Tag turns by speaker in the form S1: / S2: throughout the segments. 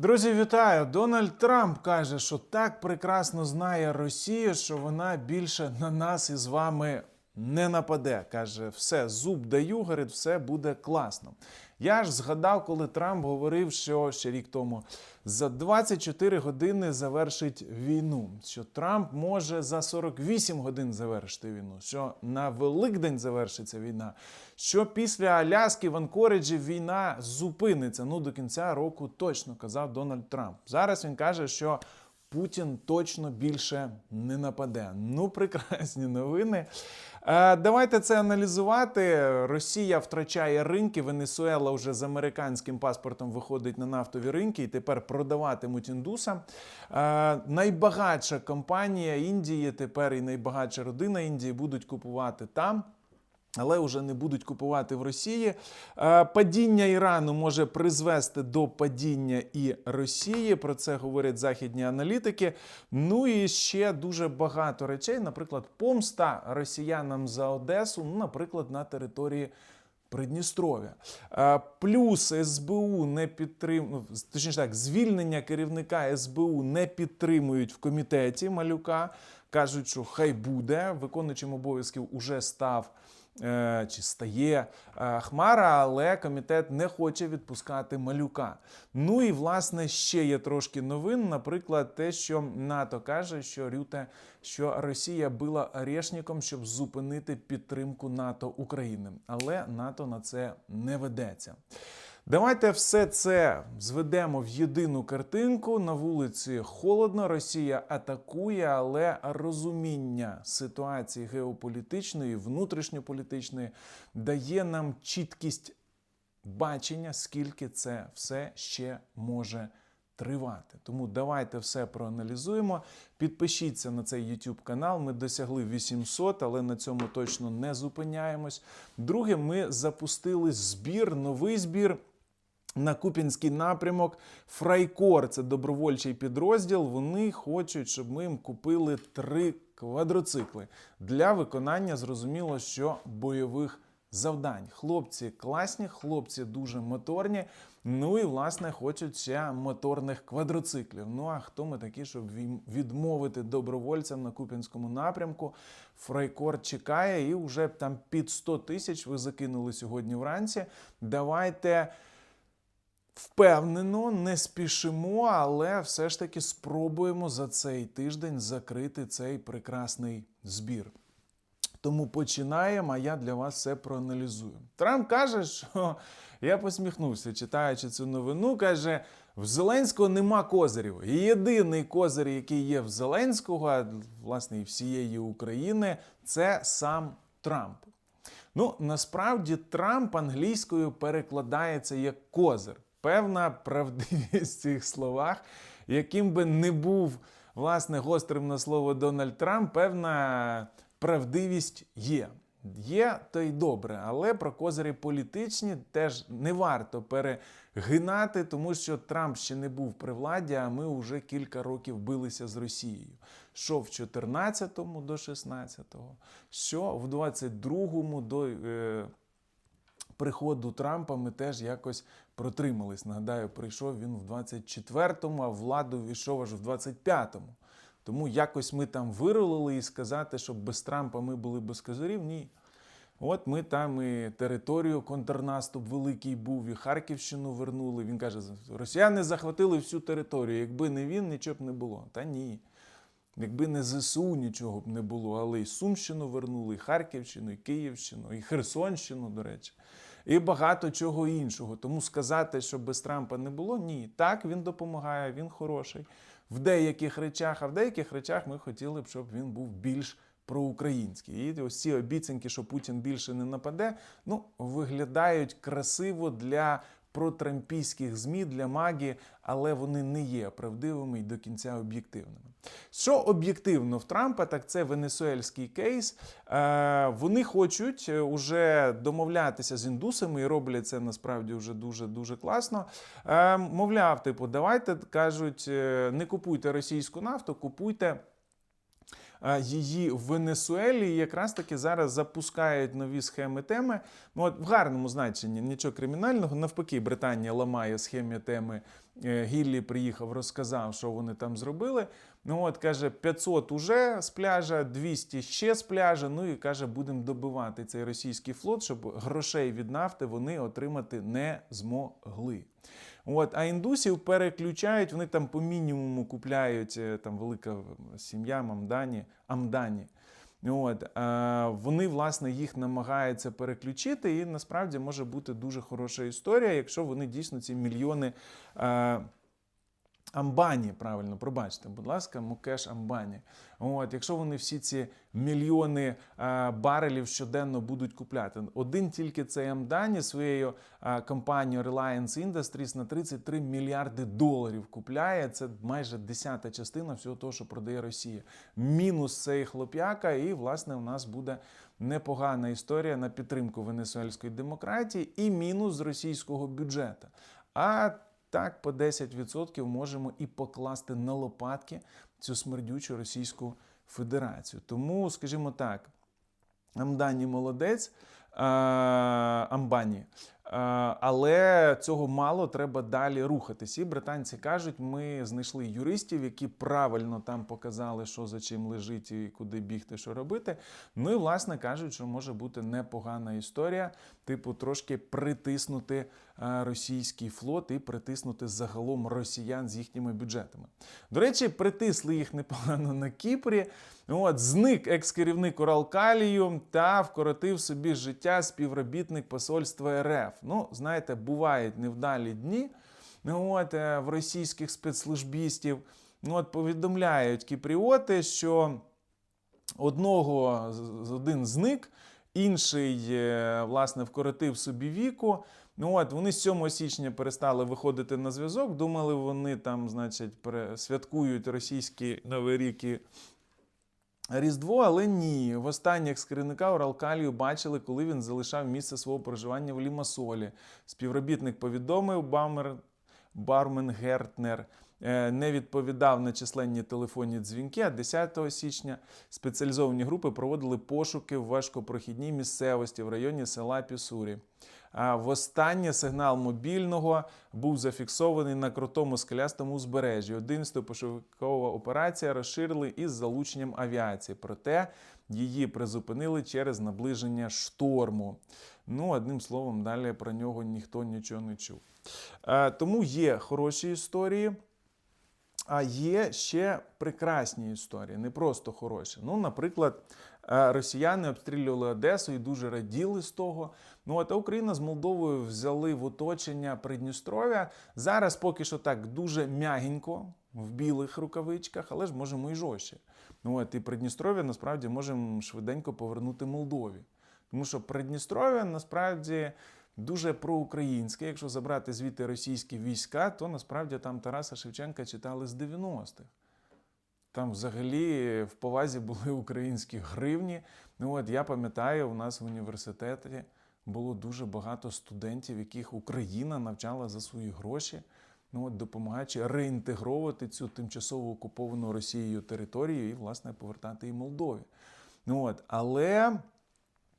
S1: Друзі, вітаю! Дональд Трамп каже, що так прекрасно знає Росію, що вона більше на нас із вами не нападе. Каже, все, зуб даю, говорить, все буде класно. Я ж згадав, коли Трамп говорив, що ще рік тому за 24 години завершить війну. Що Трамп може за 48 годин завершити війну, що на Великдень завершиться війна, що після Аляски в Анкориджі війна зупиниться. Ну до кінця року точно казав Дональд Трамп. Зараз він каже, що Путін точно більше не нападе. Ну, прекрасні новини. Е, Давайте це аналізувати. Росія втрачає ринки. Венесуела вже з американським паспортом виходить на нафтові ринки і тепер продаватимуть індусам. Е, Найбагатша компанія Індії тепер і найбагатша родина Індії будуть купувати там. Але вже не будуть купувати в Росії. Е, Падіння Ірану може призвести до падіння і Росії. Про це говорять західні аналітики. Ну і ще дуже багато речей. Наприклад, помста росіянам за Одесу, ну, наприклад, на території. Придністров'я. Е, Плюс СБУ не підтримує, точніше так, звільнення керівника СБУ не підтримують в комітеті малюка. Кажуть, що хай буде. Виконуючим обов'язків уже став чи стає е, Хмара, але комітет не хоче відпускати малюка. Ну і власне ще є трошки новин. Наприклад, те, що НАТО каже, що Рюте, що Росія била орешником, щоб зупинити підтримку НАТО України. Але НАТО на це не ведеться. Давайте все це зведемо в єдину картинку. На вулиці холодно, Росія атакує, але розуміння ситуації геополітичної, внутрішньополітичної дає нам чіткість бачення, скільки це все ще може тривати. Тому давайте все проаналізуємо. Підпишіться на цей YouTube канал. Ми досягли 800, але на цьому точно не зупиняємось. Друге, ми запустили збір, новий збір. На Купінський напрямок Фрайкор, це добровольчий підрозділ. Вони хочуть, щоб ми їм купили три квадроцикли для виконання, зрозуміло, що бойових завдань. Хлопці класні, хлопці дуже моторні. Ну і власне хочуть ще моторних квадроциклів. Ну а хто ми такі, щоб відмовити добровольцям на Купінському напрямку? Фрайкор чекає, і вже там під 100 тисяч ви закинули сьогодні вранці. Давайте впевнено, не спішимо, але все ж таки спробуємо за цей тиждень закрити цей прекрасний збір. Тому починаємо, а я для вас все проаналізую. Трамп каже, що я посміхнувся, читаючи цю новину, каже: в Зеленського нема козирів. Єдиний козир, який є в Зеленського, а власне і всієї України, це сам Трамп. Ну, насправді Трамп англійською перекладається як козир. Певна правдивість в цих словах, яким би не був власне гострим на слово Дональд Трамп, певна правдивість є. Є, то й добре, але про козирі політичні теж не варто перегинати, тому що Трамп ще не був при владі, а ми вже кілька років билися з Росією. Що в 14-му до 16-го, що в 22-му до е, приходу Трампа ми теж якось протримались. Нагадаю, прийшов він в 24-му, а владу війшов аж в 25-му. Тому якось ми там виролили і сказати, що без Трампа ми були без козирів, ні. От ми там і територію контрнаступ великий був, і Харківщину вернули. Він каже, росіяни захватили всю територію. Якби не він, нічого б не було. Та ні. Якби не ЗСУ, нічого б не було, але і Сумщину вернули, і Харківщину, і Київщину, і Херсонщину, до речі, і багато чого іншого. Тому сказати, що без Трампа не було, ні. Так, він допомагає, він хороший в деяких речах, а в деяких речах ми хотіли б, щоб він був більш проукраїнський. І ось ці обіцянки, що Путін більше не нападе, ну, виглядають красиво для протрампійських ЗМІ, для магі, але вони не є правдивими і до кінця об'єктивними. Що об'єктивно в Трампа, так це венесуельський кейс. Е, вони хочуть е, уже домовлятися з індусами і роблять це насправді вже дуже дуже класно. Е, мовляв, типу, давайте кажуть, не купуйте російську нафту, купуйте. Її в Венесуелі. І якраз таки зараз запускають нові схеми теми. Ну, от в гарному значенні нічого кримінального. Навпаки, Британія ламає схеми теми. Е, Гіллі приїхав, розказав, що вони там зробили. Ну от каже, 500 уже з пляжа, 200 ще з пляжа. Ну і каже, будемо добивати цей російський флот, щоб грошей від нафти вони отримати не змогли. От, а індусів переключають, вони там по мінімуму купляють е, там велика сім'я Мамдані, Амдані. От, е, вони, власне, їх намагаються переключити, і насправді може бути дуже хороша історія, якщо вони дійсно ці мільйони. Амбані, правильно, пробачте, будь ласка, Мукеш Амбані. От, якщо вони всі ці мільйони е, барелів щоденно будуть купляти, один тільки цей Амдані своєю е, компанією Reliance Industries на 33 мільярди доларів купляє. Це майже десята частина всього того, що продає Росія. Мінус цей хлоп'яка, і власне у нас буде непогана історія на підтримку венесуельської демократії і мінус з російського бюджету. А так по 10% можемо і покласти на лопатки цю смердючу Російську Федерацію. Тому, скажімо так, Амдані молодець, а, Амбані. А, Але цього мало треба далі рухатись. І британці кажуть, ми знайшли юристів, які правильно там показали, що за чим лежить і куди бігти, що робити. Ну і власне кажуть, що може бути непогана історія, типу, трошки притиснути російський флот і притиснути загалом росіян з їхніми бюджетами. До речі, притисли їх непогано на Кіпрі. От, зник екс-керівник Уралкалію та вкоротив собі життя співробітник посольства РФ. Ну, знаєте, бувають невдалі дні от, е, в російських спецслужбістів. Ну, от, повідомляють кіпріоти, що одного один зник, інший, е, власне, вкоротив собі віку. Ну от вони 7 січня перестали виходити на зв'язок. Думали, вони там, значить, святкують російські новий рік і Різдво, але ні. Востаннє екс-керівника Уралкалію бачили, коли він залишав місце свого проживання в Лімасолі. Співробітник повідомив Бамер, Бармен Гертнер. е, Не відповідав на численні телефонні дзвінки. А 10 січня спеціалізовані групи проводили пошуки в важкопрохідній місцевості в районі села Пісурі. Востаннє сигнал мобільного був зафіксований на крутому скелястому узбережжі. 11 пошукова операція розширили із залученням авіації. Проте її призупинили через наближення шторму. Ну, одним словом, далі про нього ніхто нічого не чув. Тому є хороші історії. А є ще прекрасні історії, не просто хороші. Ну, наприклад, росіяни обстрілювали Одесу і дуже раділи з того. Ну, от а Україна з Молдовою взяли в оточення Придністров'я. Зараз поки що так дуже м'ягенько, в білих рукавичках, але ж можемо і жорстче. Ну, от, і Придністров'я насправді можемо швиденько повернути Молдові. Тому що Придністров'я насправді дуже проукраїнське. Якщо забрати звідти російські війська, то насправді там Тараса Шевченка читали з 90-х. Там взагалі в повазі були українські гривні. Ну от я пам'ятаю, у нас в університеті було дуже багато студентів, яких Україна навчала за свої гроші, ну от допомагаючи реінтегровувати цю тимчасово окуповану Росією територію і, власне, повертати її Молдові. Ну от, але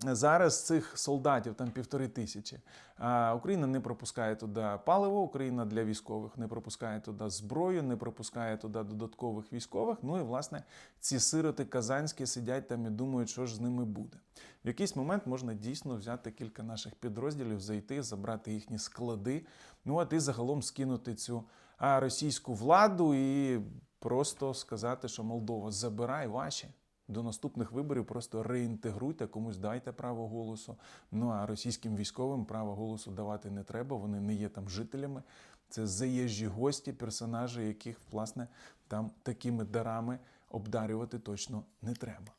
S1: Зараз цих солдатів там півтори тисячі. А Україна не пропускає туди паливо, Україна для військових не пропускає туди зброю, не пропускає туди додаткових військових. Ну і власне ці сироти казанські сидять там і думають, що ж з ними буде. В якийсь момент можна дійсно взяти кілька наших підрозділів, зайти, забрати їхні склади. Ну от і загалом скинути цю російську владу і просто сказати, що Молдова забирай ваші. До наступних виборів просто реінтегруйте, комусь дайте право голосу. Ну а російським військовим право голосу давати не треба. Вони не є там жителями. Це заїжджі гості, персонажі, яких власне там такими дарами обдарювати точно не треба.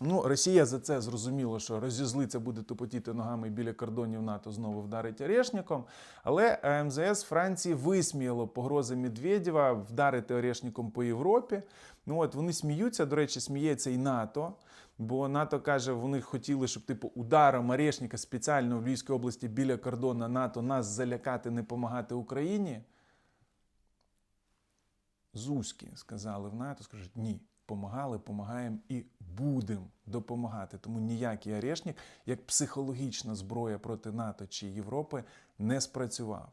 S1: Ну, Росія за це зрозуміло, що розізлиться, буде тупотіти ногами біля кордонів НАТО, знову вдарить орешником. Але е, МЗС Франції висміяло погрози Медведєва вдарити орешником по Європі. Ну от вони сміються. До речі, сміється і НАТО. Бо НАТО каже, вони хотіли, щоб типу ударом орешника спеціально в Львівській області біля кордону НАТО нас залякати, не допомагати Україні. Зузькі сказали в НАТО, скажуть ні. Помагали, помагаємо і будемо допомагати. Тому ніякий арешник, як психологічна зброя проти НАТО чи Європи, не спрацював.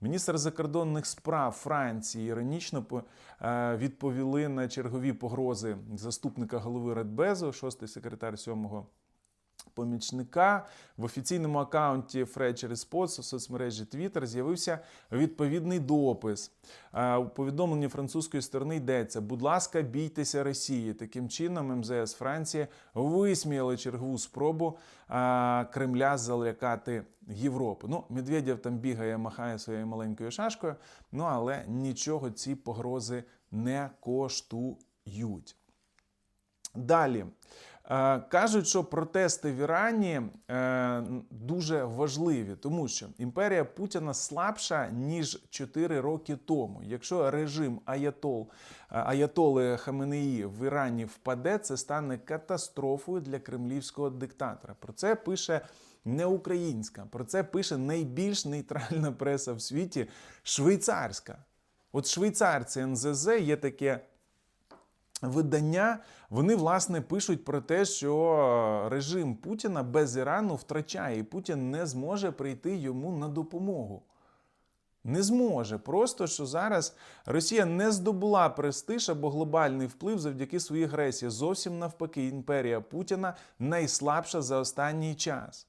S1: Міністр закордонних справ Франції іронічно е, відповіли на чергові погрози заступника голови Радбезу, шостий секретар сьомого помічника в офіційному акаунті Fred Response у соцмережі Twitter з'явився відповідний допис. Е, У повідомленні французької сторони йдеться: будь ласка, бійтеся Росії. Таким чином, МЗС Франції висміяли чергову спробу е, Кремля залякати Європу. Ну, Медведєв там бігає, махає своєю маленькою шашкою, ну але нічого ці погрози не коштують. Далі. Е, Кажуть, що протести в Ірані е, дуже важливі, тому що імперія Путіна слабша ніж 4 роки тому. Якщо режим Аятол, е, Аятоли Хаменеї в Ірані впаде, це стане катастрофою для кремлівського диктатора. Про це пише не українська, про це пише найбільш нейтральна преса в світі швейцарська. От швейцарці НЗЗ є таке видання, вони власне пишуть про те, що режим Путіна без Ірану втрачає, і Путін не зможе прийти йому на допомогу. Не зможе. Просто що зараз Росія не здобула престиж або глобальний вплив завдяки своїй агресії. Зовсім навпаки, імперія Путіна найслабша за останній час.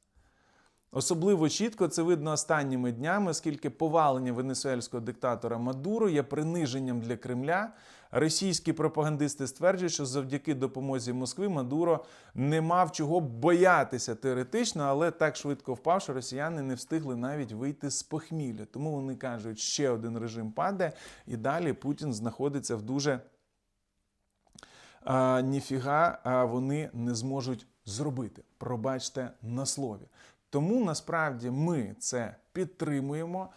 S1: Особливо чітко це видно останніми днями, оскільки повалення венесуельського диктатора Мадуро є приниженням для Кремля. Російські пропагандисти стверджують, що завдяки допомозі Москви Мадуро не мав чого боятися теоретично, але так швидко впав, що росіяни не встигли навіть вийти з похмілля. Тому вони кажуть, ще один режим падає, і далі Путін знаходиться в дуже а, ніфіга а, вони не зможуть зробити. Пробачте на слові. Тому насправді ми це підтримуємо.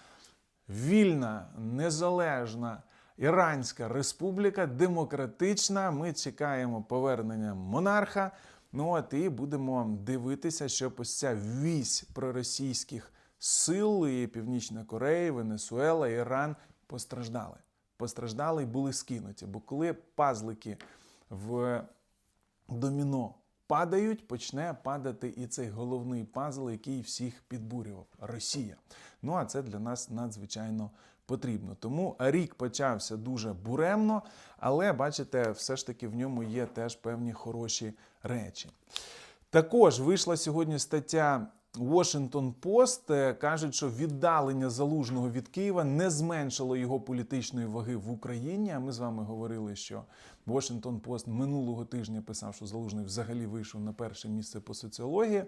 S1: Вільна, незалежна Іранська республіка, демократична. Ми чекаємо повернення монарха. Ну от і будемо дивитися, щоб ось ця вісь проросійських сил і Північна Корея, Венесуела, Іран постраждали. Постраждали і були скинуті. Бо коли пазлики в доміно падають, почне падати і цей головний пазл, який всіх підбурював Росія. Ну а це для нас надзвичайно потрібно. Тому рік почався дуже буремно, але бачите, все ж таки в ньому є теж певні хороші речі. Також вийшла сьогодні стаття Washington Post. Е, Кажуть, що віддалення залужного від Києва не зменшило його політичної ваги в Україні. А ми з вами говорили, що Washington Post минулого тижня писав, що залужний взагалі вийшов на перше місце по соціології.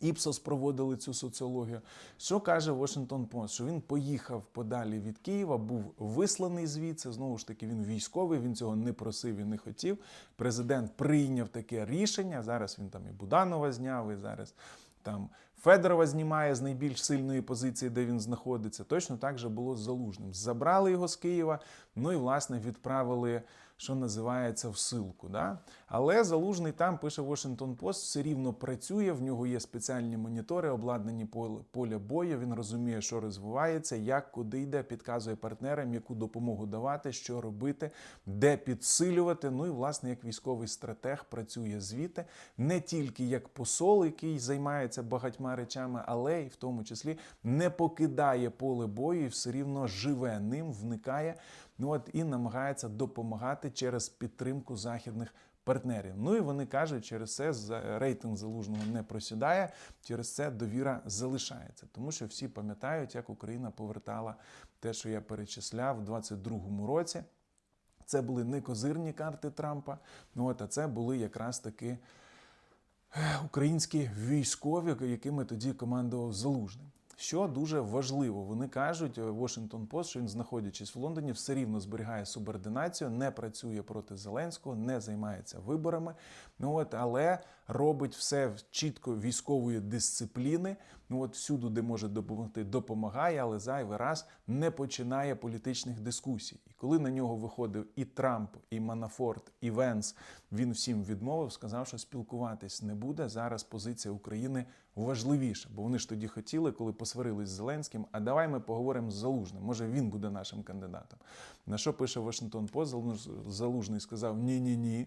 S1: Іпсос проводили цю соціологію. Що каже Washington Post? Що він поїхав подалі від Києва, був висланий звідси. Знову ж таки, він військовий, він цього не просив і не хотів. Президент прийняв таке рішення. Зараз він там і Буданова зняв, і зараз там Федорова знімає з найбільш сильної позиції, де він знаходиться. Точно так же було з Залужним. Забрали його з Києва, ну і власне відправили, що називається, в силку. Да? Але Залужний там пише Washington Post, все рівно працює. В нього є спеціальні монітори, обладнані поля бою. Він розуміє, що розвивається, як куди йде, підказує партнерам, яку допомогу давати, що робити, де підсилювати. Ну і власне як військовий стратег працює звідти, не тільки як посол, який займається багатьма речами, але й в тому числі не покидає поле бою і все рівно живе ним, вникає. Ну от і намагається допомагати через підтримку західних партнерів. Ну і вони кажуть, через це рейтинг залужного не просідає, через це довіра залишається. Тому що всі пам'ятають, як Україна повертала те, що я перечисляв у 22-му році. Це були не козирні карти Трампа, ну от, а це були якраз таки е, українські військові, якими тоді командував Залужний. Що дуже важливо, вони кажуть е, Washington Post, що він, знаходячись в Лондоні, все рівно зберігає субординацію, не працює проти Зеленського, не займається виборами. Ну от, але робить все чітко військової дисципліни. Ну от всюди, де може допомогти, допомагає, але зайвий раз не починає політичних дискусій. І коли на нього виходив і Трамп, і Манафорт, і Венс, він всім відмовив, сказав, що спілкуватись не буде. Зараз позиція України важливіше, бо вони ж тоді хотіли, коли посварились з Зеленським. А давай ми поговоримо з Залужним. Може він буде нашим кандидатом. На що пише Вашингтон Пост? Сказав: ні, ні, ні.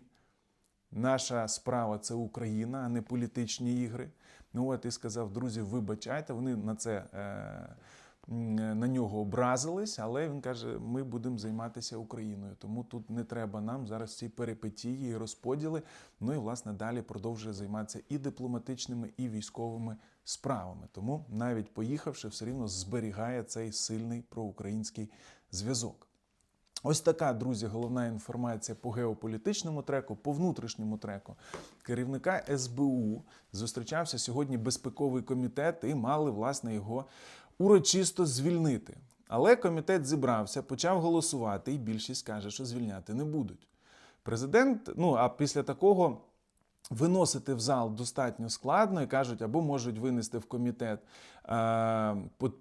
S1: Наша справа це Україна, а не політичні ігри. Ну от і сказав, друзі, вибачайте, вони на це е, на нього образились, але він каже: ми будемо займатися Україною. Тому тут не треба нам зараз ці перипетії і розподіли. Ну і власне далі продовжує займатися і дипломатичними, і військовими справами. Тому навіть поїхавши, все рівно зберігає цей сильний проукраїнський зв'язок. Ось така, друзі, головна інформація по геополітичному треку, по внутрішньому треку. Керівника СБУ зустрічався сьогодні безпековий комітет і мали власне його урочисто звільнити. Але комітет зібрався, почав голосувати, і більшість каже, що звільняти не будуть. Президент, ну а після такого виносити в зал достатньо складно і кажуть, або можуть винести в комітет е,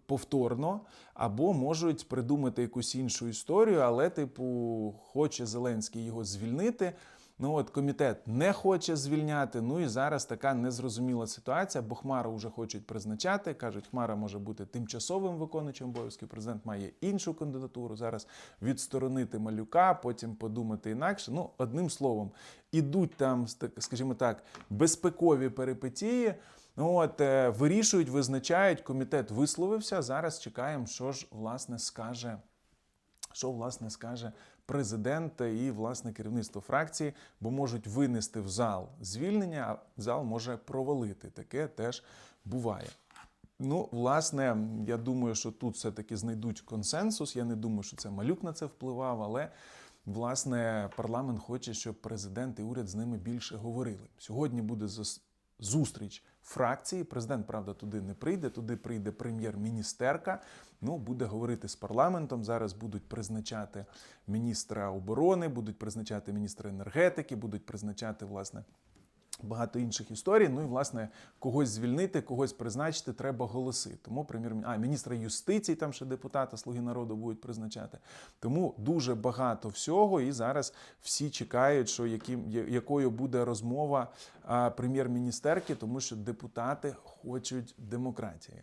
S1: повторно, або можуть придумати якусь іншу історію, але, типу, хоче Зеленський його звільнити. Ну от комітет не хоче звільняти. Ну і зараз така незрозуміла ситуація, бо Хмару вже хочуть призначати. кажуть, Хмара може бути тимчасовим виконуючим обов'язків. Президент має іншу кандидатуру. Зараз відсторонити малюка, потім подумати інакше. Ну, одним словом, ідуть там, скажімо так, безпекові перипетії. Ну, от е, вирішують, визначають. Комітет висловився. Зараз чекаємо, що ж власне скаже що власне скаже президент і власне керівництво фракції, бо можуть винести в зал звільнення, а зал може провалити. Таке теж буває. Ну, власне, я думаю, що тут все-таки знайдуть консенсус. Я не думаю, що це малюк на це впливав, але власне парламент хоче, щоб президент і уряд з ними більше говорили. Сьогодні буде зас- зустріч фракції. Президент, правда, туди не прийде. Туди прийде прем'єр-міністерка. Ну, буде говорити з парламентом. Зараз будуть призначати міністра оборони, будуть призначати міністра енергетики, будуть призначати власне. Багато інших історій. Ну і власне когось звільнити, когось призначити треба голоси. Тому прем'єр а міністра юстиції, там ще депутата Слуги народу будуть призначати. Тому дуже багато всього. І зараз всі чекають, що яким якою буде розмова прем'єр-міністерки, тому що депутати хочуть демократії.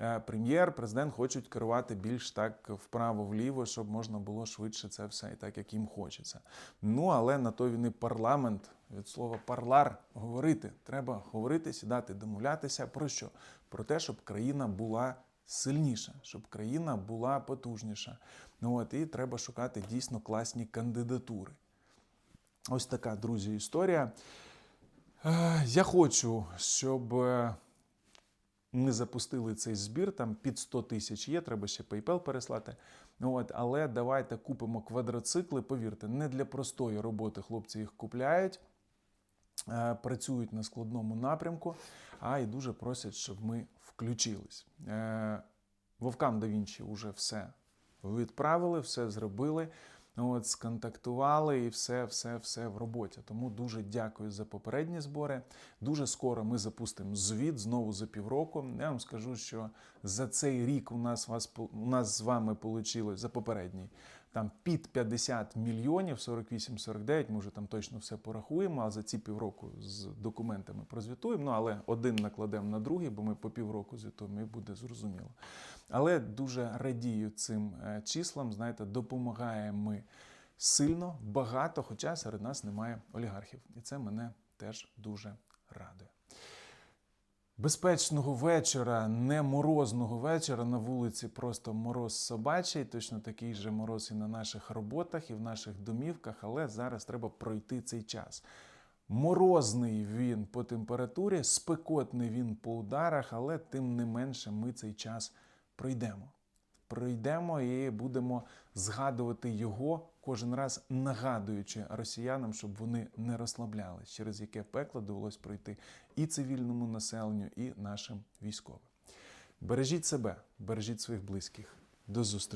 S1: Е, Прем'єр, президент хочуть керувати більш так вправо-вліво, щоб можна було швидше це все і так, як їм хочеться. Ну але на то він і парламент від слова парлар говорити. Треба говорити, сідати, домовлятися. Про що? Про те, щоб країна була сильніша, щоб країна була потужніша. Ну от і треба шукати дійсно класні кандидатури. Ось така, друзі, історія. Е, Я хочу, щоб е, ми запустили цей збір, там під 100 тисяч є, треба ще PayPal переслати. Ну, От, але давайте купимо квадроцикли. Повірте, не для простої роботи хлопці їх купляють, працюють на складному напрямку, а і дуже просять, щоб ми включились. Е, Вовкам да Вінчі вже все відправили, все зробили. От, сконтактували і все, все, все в роботі. Тому дуже дякую за попередні збори. Дуже скоро ми запустимо звіт знову за півроку. Я вам скажу, що за цей рік у нас вас у нас з вами вийшло за попередній. Там під 50 мільйонів, 48-49, ми вже там точно все порахуємо, а за ці півроку з документами прозвітуємо. Ну, але один накладемо на другий, бо ми по півроку звітуємо, і буде зрозуміло. Але дуже радію цим е, числам. Знаєте, допомагаємо ми сильно, багато, хоча серед нас немає олігархів. І це мене теж дуже радує. Безпечного вечора, не морозного вечора. На вулиці просто мороз собачий, точно такий же мороз і на наших роботах, і в наших домівках, але зараз треба пройти цей час. Морозний він по температурі, спекотний він по ударах, але тим не менше ми цей час пройдемо. Пройдемо і будемо згадувати його кожен раз, нагадуючи росіянам, щоб вони не розслаблялись, через яке пекло довелось пройти і цивільному населенню, і нашим військовим. Бережіть себе, бережіть своїх близьких. До зустрічі.